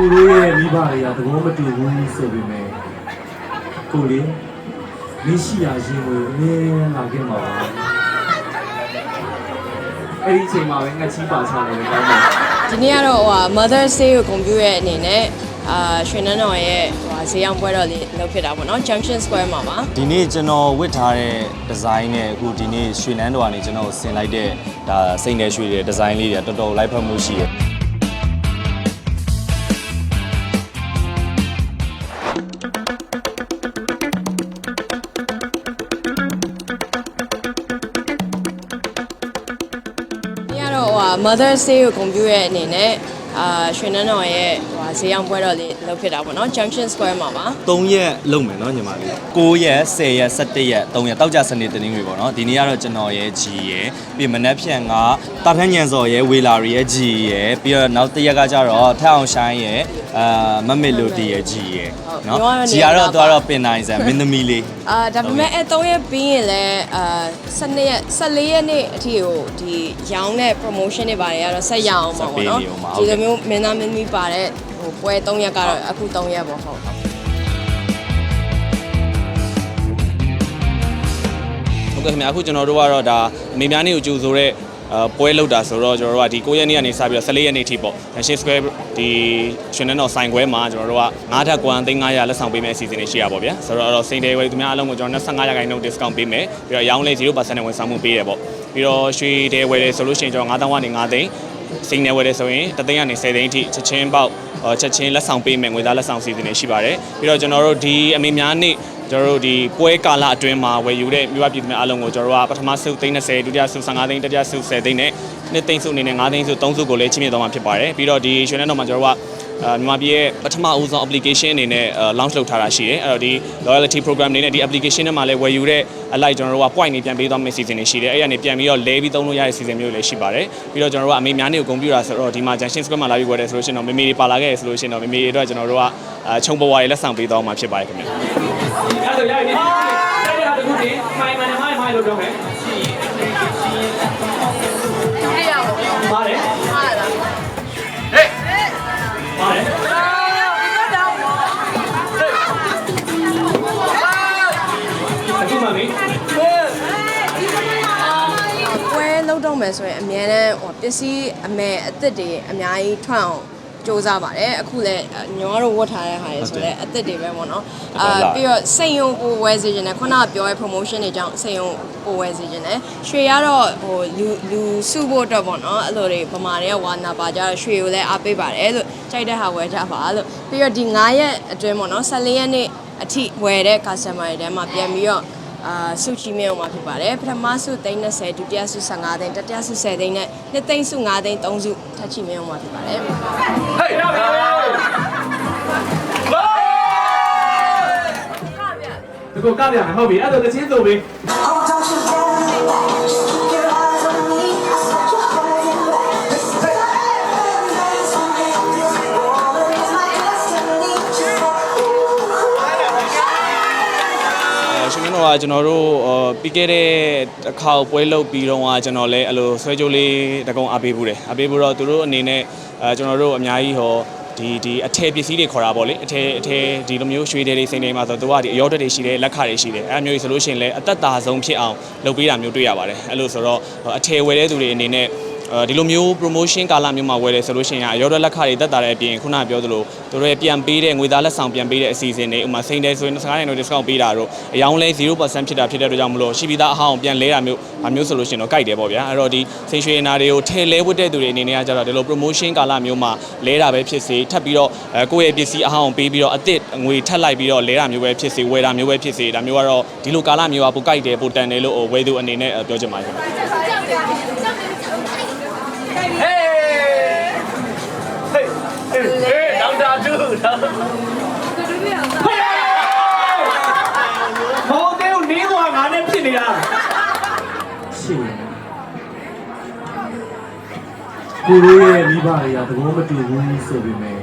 ကိုတို့ရဲ့မိဘတွေကသဘောမတူဘူးဆိုပေမဲ့ကိုလေးမင်းရှိရာရှင်ကိုအမြဲလာခဲ့မှာပါအဲ့ဒီအချိန်မှာပဲငါချီးပါချတယ်ကောင်းတယ်ဒီနေ့ကတော့ဟိုဟာ Mother's Day ကိုဂုဏ်ပြုရဲ့အနေနဲ့အာရွှေနန်းတော်ရဲ့ဟိုဟာဈေးရောင်းပွဲတော်လေးလုပ်ဖြစ်တာပေါ့နော် Junction Square မှာပါဒီနေ့ကျွန်တော်ဝတ်ထားတဲ့ဒီဇိုင်းနဲ့အခုဒီနေ့ရွှေနန်းတော်ကနေကျွန်တော်ဆင်လိုက်တဲ့ဒါစိတ်နဲ့ရွှေတဲ့ဒီဇိုင်းလေးတွေတော်တော်လိုက်ဖက်မှုရှိတ Mother's Day ကိုဂုဏ်ပြုရဲ့အနေနဲ့အာရွှေနန်းတော်ရဲ့ဟိုဟာဈေးရောင်းပွဲတော်လေး လုပ်ဖြစ်တာပေါ့နော် Junction Square မှာပါ3ရက်လုပ်မယ်နော်ညီမလေး9ရက်10ရက်17ရက်3ရက်တောက်ကြစနေတင်းတွေပေါ့နော်ဒီနေ့ကတော့ကျွန်တော်ရဲ့ဂျီရဲ့ပြီးမနက်ဖြန်ကတာခန့်ညံစော်ရဲ့ဝေလာရီရဲ့ဂျီရဲ့ပြီးတော့နောက်တစ်ရက်ကကျတော့ထက်အောင်ရှိုင်းရဲ့အာမမစ်လိုတီရဲ့ဂျီရဲ့နော်ဂျီကတော့သူကတော့ပင်နိုင်စံမင်းသမီးလေးအာဒါပေမဲ့အဲ3ရက်ပြီးရင်လည်းအာ12ရက်14ရက်နေ့အထိကိုဒီရောင်းတဲ့ promotion တွေပါတယ်ကတော့ဆက်ရအောင်ပါပေါ့နော်ဒီလိုမျိုးမင်းသားမင်းသမီးပါတဲ့ ဟိုပွဲ3ရက်ကတော့အခု3ရက်ပေါ့ဟုတ်ဟုတ်ကဲ့ခင်ဗျာအခုကျွန်တော်တို့ကတော့ဒါအမေများနေ့ကိုကြိုဆိုတဲ့အာပွဲလောက်တာဆိုတော့ကျွန်တော်တို့ကဒီ9ရက်နေ့ကနေစပြီးတော့14ရက်နေ့ထိပေါ့ National Square ဒီရှင်နန်းတော်ဆိုင်ခွဲမှာကျွန်တော်တို့က9ထပ်ကွမ်3500လက်ဆောင်ပေးမယ့်အစီအစဉ်တွေရှိရပါဗျာဆိုတော့အဲ့တော့စိန်တယ်ဝယ်သူများအလုံးကိုကျွန်တော်25ရာခိုင်နှုန်း discount ပေးမယ်ပြီးတော့ရောင်းလဲ0%နဲ့ဝန်ဆောင်မှုပေးတယ်ပေါ့ပြီးတော့ရွှေတယ်ဝယ်တယ်ဆိုလို့ရှိရင်ကျွန်တော်9000ကနေ9သိန်းစိန်တယ်ဝယ်တယ်ဆိုရင်တသိန်းကနေ10သိန်းအထိချက်ချင်းပေါက်အော် ချက်ချင်းလက်ဆောင်ပေးမယ်ငွေသားလက်ဆောင်အစီအစဉ်တွေရှိပါတယ်ပြီးတော့ကျွန်တော်တို့ဒီအမေများနေ့ကျွန်တော်တို့ဒီပွဲကာလအတွင်းမှာဝယ်ယူတဲ့မြို့ပြည်သူများအားလုံးကိုကျွန်တော်တို့ကပထမဆု30ဒုတိယဆု15သိန်းတတိယဆု10သိန်းနဲ့နှစ်သိန်းဆုအနေနဲ့5သိန်းဆု3ဆုကိုလည်းချီးမြှင့်သွားမှာဖြစ်ပါတယ်ပြီးတော့ဒီရွှေနန်းတော်မှာကျွန်တော်တို့ကအာ မြန်မာပြည်ရဲ့ပထမဦးဆုံး application အနေနဲ့ launch လုပ်ထားတာရှိတယ်အဲ့တော့ဒီ loyalty program အနေနဲ့ဒီ application ထဲမှာလည်းဝယ်ယူတဲ့အလိုက်ကျွန်တော်တို့က point တွေပြန်ပေးသွားမယ့် season တွေရှိတယ်အဲ့ရနေပြန်ပြီးတော့လဲပြီးသုံးလို့ရတဲ့ season မျိုးတွေလည်းရှိပါတယ်ပြီးတော့ကျွန်တော်တို့ကအမေများနေကိုဂုဏ်ပြုတာဆိုတော့ဒီမှာ Junction Square မှာလာပြီးဝယ်တယ်ဆိုလို့ရှိရင်တော့မေမေတွေပါလာခဲ့ရဆိုလို့ရှိရင်တော့မေမေတွေအတွက်ကျွန်တော်တို့ကအာခြုံပွားတွေလက်ဆောင်ပေးသွားမှာဖြစ်ပါတယ်ခင်ဗျာအဲ့ဒါရပြီအဲ့ဒါတခုဒီမိုင်မန်မိုင်မိုင်လို့ပြောမယ်ပါတယ် မယ်ဆိုရင်အများနဲ့ဟိုပစ္စည်းအမဲအသစ်တွေအများကြီးထွက်အောင်စူးစမ်းပါတယ်အခုလည်းညောတို့ဝတ်ထားတဲ့ဟာတွေဆိုလည်းအသစ်တွေပဲပေါ့နော်အာပြီးတော့စိန်ယုံကိုဝယ်စေခြင်းနဲ့ခုနကပြောတဲ့ promotion တွေကြောင့်စိန်ယုံကိုဝယ်စေခြင်းနဲ့ရွှေကတော့ဟိုလူလူစုဖို့အတွက်ပေါ့နော်အဲ့လိုတွေပမာတွေကဝါနာပါကြတော့ရွှေကိုလည်းအားပေးပါတယ်လို့ကြိုက်တဲ့ဟာဝယ်ကြပါလို့ပြီးတော့ဒီ9ရက်အတွင်းပေါ့နော်14ရက်နေ့အထိဝယ်တဲ့ customer တွေထဲမှာပြန်ပြီးတော့ အာစုချီမြင့်အောင်မှာဖြစ်ပါတယ်ပထမစု30ဒုတိယစု15သိန်းတတိယစု10သိန်းနဲ့နှစ်သိန်းစု5သိန်း3စုထပ်ချီမြင့်အောင်မှာဖြစ်ပါတယ်ဟေးရပြီဒီကိုကပြရမယ်ဟုတ်ပြီအဲ့ဒါတချင်းဆိုပြီ ရှင်မင်းတို့ကကျွန်တော်တို့ပြီးခဲ့တဲ့တစ်ခေါက်ပွဲလုပ်ပြီးတော့ကကျွန်တော်လည်းအဲ့လိုဆွဲကြိုးလေးတကုံအားပေးဘူးတယ်အားပေးဘူးတော့သူတို့အနေနဲ့အဲကျွန်တော်တို့အများကြီးဟောဒီဒီအထည်ပစ္စည်းတွေခေါ်တာပေါ့လေအထည်အထည်ဒီလိုမျိုးရွှေတွေတွေစိန်တွေမှာဆိုတော့သူကဒီအရောတက်တွေရှိတယ်လက်ခတွေရှိတယ်အဲမျိုးကြီးဆိုလို့ရှိရင်လည်းအသက်တာဆုံးဖြစ်အောင်လုပ်ပေးတာမျိုးတွေ့ရပါတယ်အဲ့လိုဆိုတော့အထည်ဝယ်တဲ့သူတွေအနေနဲ့အဲ ဒီလိုမျိုး promotion ကာလမျိုးမှာဝယ်တယ်ဆိုလို့ရှိရင်အရောတက်လက်ခတွေတက်တာတဲ့အပြင်ခုနကပြောသလိုသူတို့ရဲ့ပြန်ပေးတဲ့ငွေသားလက်ဆောင်ပြန်ပေးတဲ့အစီအစဉ်တွေဥပမာစိန်တယ်ဆိုရင်25ရာခိုင်နှုန်း discount ပေးတာတော့အယောင်းလဲ0%ဖြစ်တာဖြစ်တဲ့အတွက်ကြောင့်မလို့ရှိပြီးသားအဟောင်းပြန်လဲတာမျိုးအမျိုးဆိုလို့ရှိရင်တော့ကြိုက်တယ်ပေါ့ဗျာအဲ့တော့ဒီစိန်ရွှေနာတွေကိုထည့်လဲဝတ်တဲ့သူတွေအနေနဲ့ကကြတော့ဒီလို promotion ကာလမျိုးမှာလဲတာပဲဖြစ်စေထပ်ပြီးတော့အဲကိုယ့်ရဲ့ပစ္စည်းအဟောင်းပေးပြီးတော့အစ်စ်ငွေထပ်လိုက်ပြီးတော့လဲတာမျိုးပဲဖြစ်စေဝယ်တာမျိုးပဲဖြစ်စေဒါမျိုးကတော့ဒီလိုကာလမျိုးကပိုကြိုက်တယ်ပိုတန်တယ်လို့ဝယ်သူအနေနဲ့ပြောချင်ပါတယ်ခင်ဗျာ ဟေးဟေးဟေးဟေးဒေါက်တာတူဒေါက်တာဟိုတဲကိုနင်းသွားငါနဲ့ဖြစ်နေတာရှင်ကိုတို့ရဲ့မိဘတွေကသဘောမတူဘူးဆိုပေမဲ့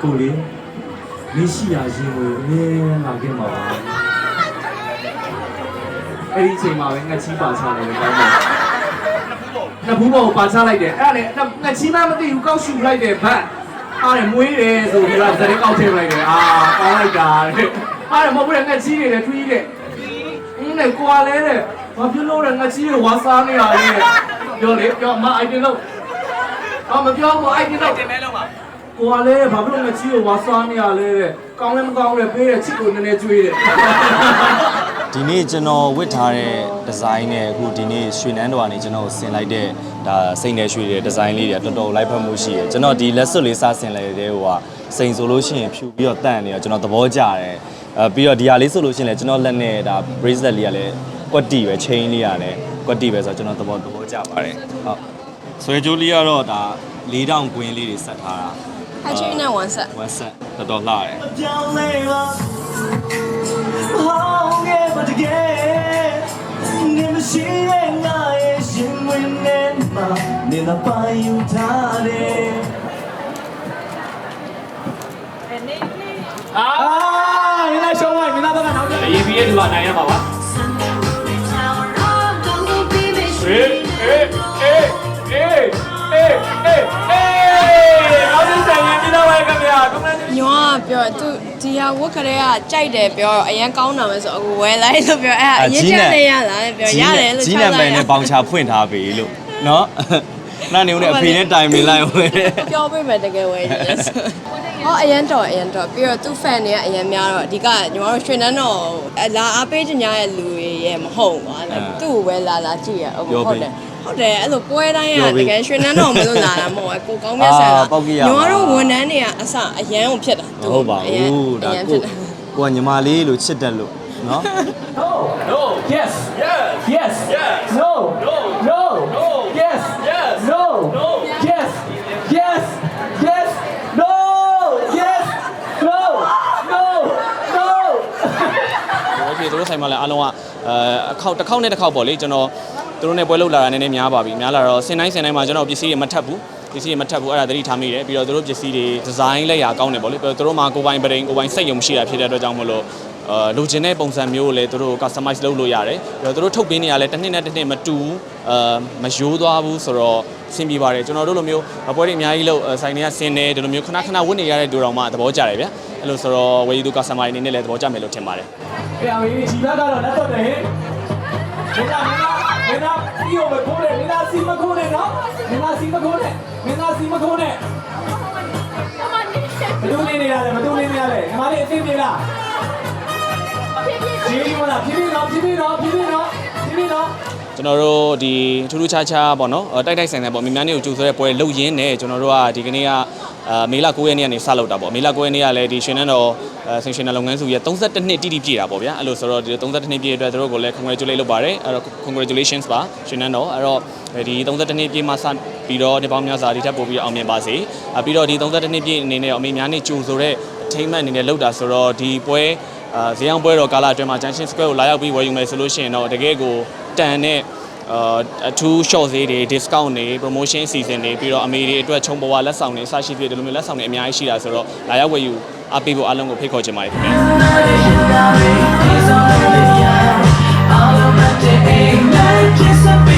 ကိုလေးမင်းရှိရာရှင်ကိုအမြဲလာခဲ့မှာပါအဲ့ဒီအချိန်မှာပဲငါချီးပါချတယ်ကောင်းတယ် နှစ်ဘူးပေါ်ကိုပါချလိုက်တယ်အဲ့ဒါလေငါချီးမမသိဘူးကောက်ရှူလိုက်တယ်ဗတ်အားရမွေးတယ်ဆိုပြီးတော့ဇရက်ကောက်ထည့်လိုက်တယ်အာကောင်းလိုက်တာတဲ့အားရမဟုတ်ဘူးငါကြီးနေတယ်ထွီးတယ်အင်းနဲ့ကွာလဲတဲ့ဘာဖြစ်လို့လဲငါကြီးဝါစားနေရလဲပြောလေပြောမအိုက်တင်လို့အော်မပြောဘူးအိုက်တင်လို့တင်မဲလုံးပါကွာလဲဘာဖြစ်လို့ငါကြီးဝါစားနေရလဲတဲ့ကောင်းလဲမကောင်းလဲပေးတဲ့ချစ်ကိုနည်းနည်းကျွေးတယ် ဒီနေ့ကျွန်တော်ဝတ်ထားတဲ့ဒီဇိုင်းနဲ့အခုဒီနေ့ရွှေနန်းတော်ကနေကျွန်တော်ဆင်လိုက်တဲ့ဒါစိန်နယ်ရွှေတဲ့ဒီဇိုင်းလေးတွေတော်တော်လိုက်ဖက်မှုရှိရယ်ကျွန်တော်ဒီလက်စွပ်လေးစဆင်လိုက်တဲ့ဟိုကစိန်ဆိုလို့ရှိရင်ဖြူပြီးတော့တန့်နေတော့ကျွန်တော်သဘောကျတယ်အဲပြီးတော့ဒီဟာလေးဆိုလို့ရှိရင်လည်းကျွန်တော်လက်နဲ့ဒါ bracelet လေးကလည်းကွက်တီပဲ chain လေးကလည်းကွက်တီပဲဆိုတော့ကျွန်တော်သဘောသဘောကျပါတယ်ဟုတ်ဆွဲကြိုးလေးကတော့ဒါ၄တောင်ကွင်းလေးတွေဆက်ထားတာအချင်းနဲ့ဝန်ဆက် one set တော်တော်လှတယ်ပြောင်းလဲပါဟောင်းရဲ့မ တကယ်နေမရှိရဲ့ငါရဲ့ရှင်ဝင်နေမှာနေလာပါယူထားတယ်အာရင်းလိုက်ရှုံးလိုက်မင်းသားတော့နောက်ကျရေးပြီးရဲ့ဒီမှာနိုင်ရမှာပါ ပြောသူဒီဟာဝတ်ခရဲကကြိုက်တယ်ပြောအရင်ကောင်းတာပဲဆိုအခုဝယ်လိုက်လို့ပြောအဲ့ဒါအရင်ကျနေရလားပြောရတယ်လို့ကြီးနံပါတ်နဲ့ပေါင်ချဖွင့်ထားပြီလို့နော် နာနေဦးနဲ့အဖေနဲ့တိုင်ပင်လိုက်ဦးပြောပေးမယ်တကယ်ဝယ်ရည်ဆိုဟောအရင်တော့အရင်တော့ပြီးတော့သူ့ fan တွေကအရင်များတော့အဓိကညီမတို့ရွှေနန်းတော့လာအားပေးကြညာရဲ့လူတွေရဲ့မဟုတ်ပါဘူးသူ့ကိုပဲလာလာကြည့်ရဟုတ်ဟုတ်တယ်ဟုတ်တယ်အဲ့လိုပွဲတိုင်းကတကယ်ရွှေနန်းတော့မလို့လာတာမဟုတ်ဘူးကိုကောင်းမြတ်ဆန်လာညီမတို့ဝန်ထမ်းတွေကအစအရန်ကိုဖြစ်တာမဟုတ်ပါဘူးဒါအရန်ဖြကိုစ်တာကိုကညီမလေးလို့ချစ်တယ်လို့နော် No. Yes. Yes. Yes. Yes. No. No. No. No. Yes. Yes. No. No. Yes. Yes. Yes. No. Yes. No. No. No. ဟိုဖြစ်သူ တို့ဆိုင်မှာလည်းအားလုံးကအဲအခေါက်တစ်ခေါက်နဲ့တစ်ခေါက်ပေါ့လေကျွန်တော်သူတို့နဲ့ပွဲလုပ်လာတာနည်းနည်းများပါပြီများလာတော့စင်တိုင်းစင်တိုင်းမှာကျွန်တော်ပစ္စည်းတွေမထပ်ဘူးပစ္စည်းတွေမထပ်ဘူးအဲ့ဒါသတိထားမိတယ်ပြီးတော့သူတို့ပစ္စည်းတွေဒီဇိုင်းလက်ရာကောင်းတယ်ပေါ့လေပြီးတော့သူတို့မှာကိုယ်ပိုင်ပရိန်ကိုယ်ပိုင်စိတ်ယုံရှိတာဖြစ်တဲ့အတွက်ကြောင့်မလို့အာလိုချင်တဲ့ပုံစံမျိုးကိုလည်းသူတို့ customize လုပ်လို့ရတယ်ပြီးတော့သူတို့ထုတ်ပေးနေရလဲတစ်နှစ်နဲ့တစ်နှစ်မတူဘူးအာမယိုးသွားဘူးဆိုတော့ဆင်ပြေပါတယ်ကျွန်တော်တို့လိုမျိုးပွဲတွေအများကြီးလို့ဆိုင်တွေကဆင်နေဒီလိုမျိုးခဏခဏဝတ်နေရတဲ့တူတော်မှသဘောကျတယ်ဗျ အဲ့လိုဆိုတော့ဝယ်ယူသူ customer တွေအနေနဲ့လည်းသဘောကျမယ်လို့ထင်ပါတယ်ကဲအမေကြီးကြီးဘက်ကတော့လက်တော့တယ်ဟင်မင်းသားမင်းသားမင်းသားပြီးအောင်ပဲခိုးတယ်မင်းသားစီမခိုးနဲ့နော်မင်းသားစီမခိုးနဲ့မင်းသားစီမခိုးနဲ့ဘယ်သူနေနေရလဲဘယ်သူနေနေရလဲညီမလေးအသိပြေလားဖြည်းဖြည်းမလားဖြည်းဖြည်းနော်ဖြည်းဖြည်းနော်ဖြည်းဖြည်းနော်ဖြည်းဖြည်းနော် ကျွန်တော်တို့ဒီထူးထူးခြားခြားပေါ့နော်အဲတိုက်တိုက်ဆိုင်ဆိုင်ပေါ့မြန်မာမျိုးကိုကြိုဆိုတဲ့ပွဲလုပ်ရင်းနဲ့ကျွန်တော်တို့ကဒီကနေ့ကအာမေလ9ရက်နေ့ကနေစလုပ်တာပေါ့မေလ9ရက်နေ့ကလည်းဒီရှင်နန်းတော်အဲဆင်ရှင်နယ်လုပ်ငန်းစုရဲ့32နှစ်တိတိပြည့်တာပေါ့ဗျာအဲ့လိုဆိုတော့ဒီ32နှစ်ပြည့်အတွက်တို့ကိုလည်း congratulate လုပ်ပါတယ်အဲ့တော့ congratulations ပါရှင်နန်းတော်အဲ့တော့ဒီ32နှစ်ပြည့်မှာစပြီးတော့ဒီပေါင်းများစွာဒီထက်ပိုပြီးအောင်မြင်ပါစေအပြီးတော့ဒီ32နှစ်ပြည့်အနေနဲ့အမေများနေကြိုဆိုတဲ့အထိမ်းအမှတ်အနေနဲ့လုပ်တာဆိုတော့ဒီပွဲအာဇေယျပွဲတော်ကာလအတွင်းမှာ Junction Square ကိုလာရောက်ပြီးဝယ်ယူမယ်ဆိုလို့ရှိရင်တော့တကယ်ကို တန်တဲ့အာအထူး short ဈေးတွေ discount တွေ promotion season တွေပြီးတော့အမေတွေအတွက်ခြုံပေါ်ဝါလက်ဆောင်တွေအစရှိဖြစ်ဒီလိုမျိုးလက်ဆောင်တွေအများကြီးရှိတာဆိုတော့လာရောက်ဝယ်ယူအားပေးဖို့အားလုံးကိုဖိတ်ခေါ်ချင်ပါတယ်ခင်ဗျာ